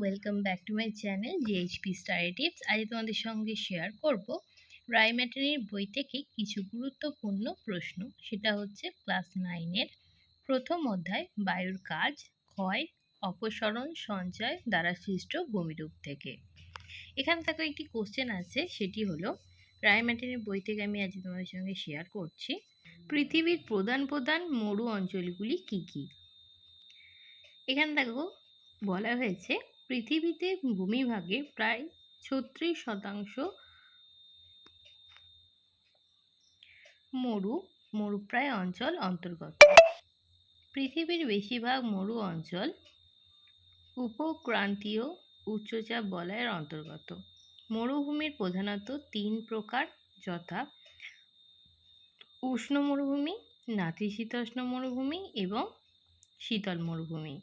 Welcome back to my channel GHP study tips আজ তোমাদের সঙ্গে শেয়ার করব রায়ম্যাটারির বই থেকে কিছু গুরুত্বপূর্ণ প্রশ্ন। সেটা হচ্ছে ক্লাস নাইনের প্রথম অধ্যায়, বায়ুর কাজ, ক্ষয়, অপসরণ, সঞ্চয় দ্বারা সৃষ্ট ভূমিরূপ থেকে। এখান থেকে একটি কোশ্চেন আছে, সেটি হলো রায়ম্যাটারির বই থেকে আমি আজ তোমাদের সঙ্গে শেয়ার করছি। পৃথিবীর প্রধান প্রধান মরু অঞ্চলগুলি কি কি? এখানে দেখো বলা হয়েছে পৃথিবীতে ভূমিভাগে প্রায় ছত্রিশ শতাংশ মরু মরুপ্রায় অঞ্চল অন্তর্গত। পৃথিবীর বেশিরভাগ মরু অঞ্চল উপক্রান্তীয় উচ্চচাপ বলয়ের অন্তর্গত। মরুভূমির প্রধানত তিন প্রকার, যথা উষ্ণ মরুভূমি, নাতিশীতোষ্ণ মরুভূমি এবং শীতল মরুভূমি।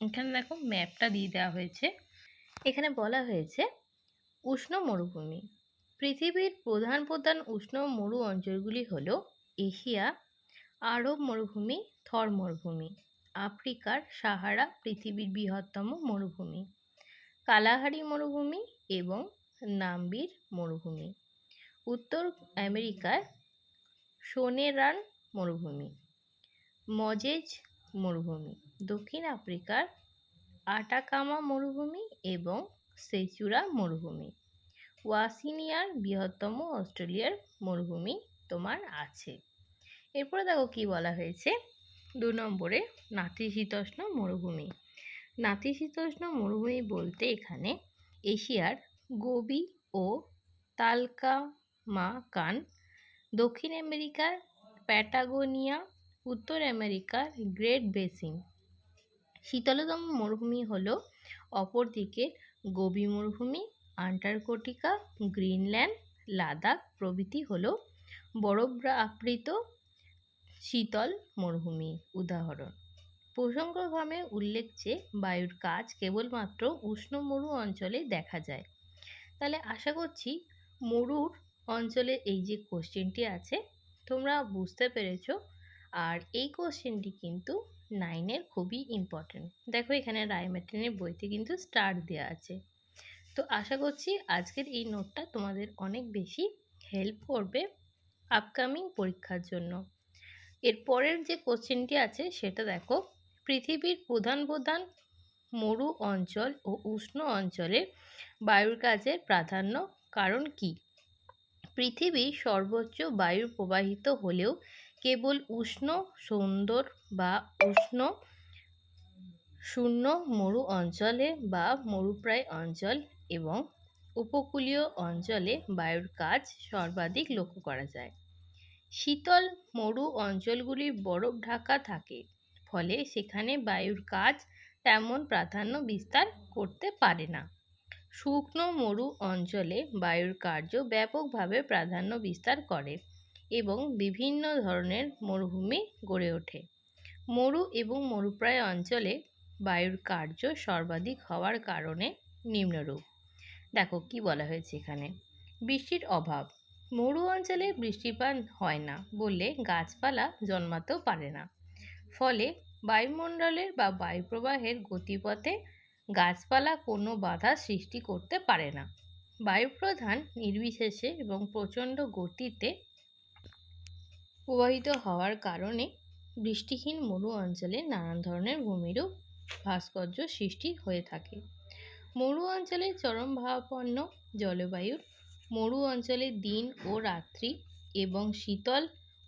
এখানে দেখো ম্যাপটা দিয়ে দেওয়া হয়েছে। এখানে বলা হয়েছে, উষ্ণ মরুভূমি। পৃথিবীর প্রধান প্রধান উষ্ণ মরু অঞ্চলগুলি হল এশিয়া, আরব মরুভূমি, থর মরুভূমি, আফ্রিকার সাহারা পৃথিবীর বৃহত্তম মরুভূমি, কালাহারি মরুভূমি এবং নাম্বির মরুভূমি, উত্তর আমেরিকার সোনেরান মরুভূমি, মজেজ মরুভূমি। দক্ষিণ আফ্রিকার আটাকামা মরুভূমি এবং সেচুরা মরুভূমি। ওয়াসিনিয়ার বৃহত্তম অস্ট্রেলিয়ার মরুভূমি তোমার আছে। এরপরে দেখো কি বলা হয়েছে। দু নম্বরে নাতিশীতোষ্ণ মরুভূমি। নাতিশীতোষ্ণ মরুভূমি বলতে এখানে এশিয়ার গোবি ও তালকামাকান, দক্ষিণ আমেরিকার প্যাটাগোনিয়া, উত্তর আমেরিকার গ্রেট বেসিন। শীতলতম মরুভূমি হল অপরদিকে গোবি মরুভূমি, আন্টার্কটিকা, গ্রিনল্যান্ড, লাদাখ প্রভৃতি হল বরফাবৃত শীতল মরুভূমি। উদাহরণ, প্রসঙ্গক্রমে উল্লেখ যে বায়ুর কাজ কেবলমাত্র উষ্ণ মরু অঞ্চলে দেখা যায়। তাহলে আশা করছি মরুর অঞ্চলে এই যে কোশ্চেনটি আছে, তোমরা বুঝতে পেরেছ। আর এই কোশ্চেনটি কিন্তু নাইনের খুবই ইম্পর্টেন্ট দেখো এখানে রায়মেটেনের বইতে কিন্তু স্টার দেওয়া আছে। তো আশা করছি আজকের এই নোটটা তোমাদের অনেক বেশি হেল্প করবে আপকামিং পরীক্ষার জন্য। এর পরের যে কোশ্চেনটি আছে সেটা দেখো, পৃথিবীর প্রধান প্রধান মরু অঞ্চল ও উষ্ণ অঞ্চলে বায়ুর কাজের প্রাধান্য কারণ কি? পৃথিবীর সর্বোচ্চ বায়ু প্রবাহিত হলেও কেবল উষ্ণ, সুন্দর বা উষ্ণ, শূন্য মরু অঞ্চলে বা মরুপ্রায় অঞ্চল এবং উপকূলীয় অঞ্চলে বায়ুর কাজ সর্বাধিক লক্ষ্য করা যায়। শীতল মরু অঞ্চলগুলি বরফ ঢাকা থাকে, ফলে সেখানে বায়ুর কাজ তেমন প্রাধান্য বিস্তার করতে পারে না। শুকনো মরু অঞ্চলে বায়ুর কার্য ব্যাপকভাবে প্রাধান্য বিস্তার করে। এবং বিভিন্ন ধরনের মরুভূমি গড়ে ওঠে। মরু এবং মরুপ্রায় অঞ্চলে বায়ুর কার্য সর্বাধিক হওয়ার কারণে নিম্নরূপ। দেখো কি বলা হয়েছে এখানে। বৃষ্টির অভাব। মরু অঞ্চলে বৃষ্টিপাত হয় না বললে গাছপালা জন্মাতেও পারে না। ফলে বায়ুমণ্ডলের বা বায়ুপ্রবাহের গতিপথে গাছপালা কোনো বাধা সৃষ্টি করতে পারে না। বায়ুপ্রধান নির্বিশেষে এবং প্রচণ্ড গতিতে প্রবাহিত হওয়ার কারণে বৃষ্টিহীন মরু অঞ্চলে নানান ধরনের ভূমিরূপ ভাস্কর্য সৃষ্টি হয়ে থাকে। মরু অঞ্চলে চরম ভাবাপন্ন জলবায়ুর, মরু অঞ্চলে দিন ও রাত্রি এবং শীতল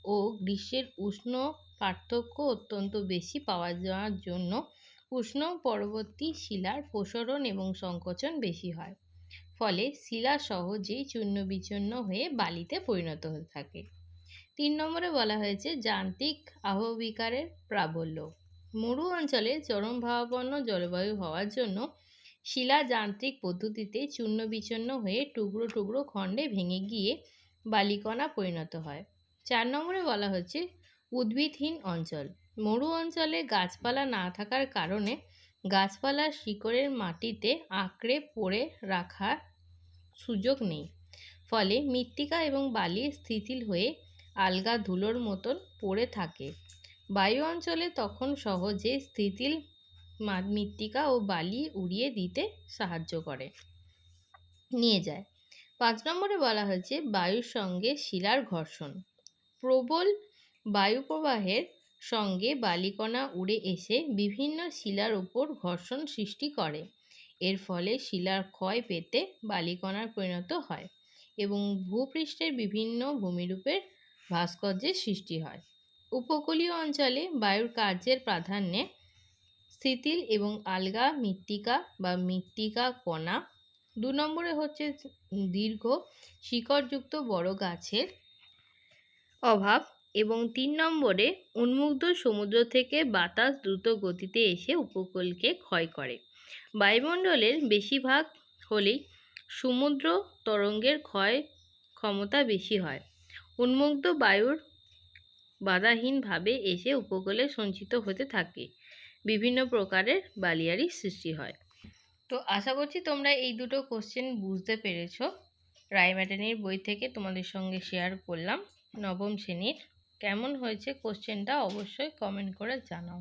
ও গ্রীষ্মের উষ্ণ পার্থক্য অত্যন্ত বেশি পাওয়া যাওয়ার জন্য উষ্ণ পরবর্তী শিলার প্রসরণ এবং সংকোচন বেশি হয়। ফলে শিলা সহজেই চূর্ণ বিচূর্ণ হয়ে বালিতে পরিণত হয়ে থাকে। তিন নম্বরে বলা হয়েছে, যান্ত্রিক আহবিকারের প্রাবল্য। মরু অঞ্চলে চরম ভাবাপন্ন জলবায়ু হওয়ার জন্য শিলা যান্ত্রিক পদ্ধতিতে চূর্ণ বিচূর্ণ হয়ে টুকরো টুকরো খণ্ডে ভেঙে গিয়ে বালিকণা পরিণত হয়। চার নম্বরে বলা হচ্ছে, উদ্ভিদহীন অঞ্চল। মরু অঞ্চলে গাছপালা না থাকার কারণে গাছপালার শিকড়ের মাটিতে আঁকড়ে পড়ে রাখার সুযোগ নেই। ফলে মৃত্তিকা এবং বালি স্থিতিল হয়ে আলগা ধুলোর মতন পড়ে থাকে। বায়ু অঞ্চলে তখন সহজে স্থিতিল মৃত্তিকা ও বালি উড়িয়ে দিতে সাহায্য করে। নিয়ে যায়। পাঁচ নম্বরে বলা হয়েছে, বায়ুর সঙ্গে শিলার ঘর্ষণ। প্রবল বায়ুপ্রবাহের সঙ্গে বালিকণা উড়ে এসে বিভিন্ন শিলার উপর ঘর্ষণ সৃষ্টি করে। এর ফলে শিলার ক্ষয় পেতে বালিকণার পরিণত হয় এবং ভূপৃষ্ঠের বিভিন্ন ভূমিরূপের ভাস্কর্যের সৃষ্টি হয়। উপকূলীয় অঞ্চলে বায়ুর কার্যের প্রাধান্যে শিথিল এবং আলগা মৃত্তিকা বা মৃত্তিকা কণা, দু নম্বরে হচ্ছে দীর্ঘ শিকড়যুক্ত বড় গাছের অভাব এবং তিন নম্বরে উন্মুক্ত সমুদ্র থেকে বাতাস দ্রুত গতিতে এসে উপকূলকে ক্ষয় করে। বায়ুমণ্ডলের বেশিরভাগ হলেই সমুদ্র তরঙ্গের ক্ষয় ক্ষমতা বেশি হয়। উন্মুক্ত বায়ুর বাধাহীনভাবে এসে উপকূলে সঞ্চিত হতে থাকে। বিভিন্ন প্রকারের বালিয়ারি সৃষ্টি হয়। তো আশা করছি তোমরা এই দুটো কোশ্চেন বুঝতে পেরেছ। রায়ম্যাটানির বই থেকে তোমাদের সঙ্গে শেয়ার করলাম। নবম শ্রেণির। কেমন হয়েছে কোশ্চেনটা অবশ্যই কমেন্ট করে জানাও।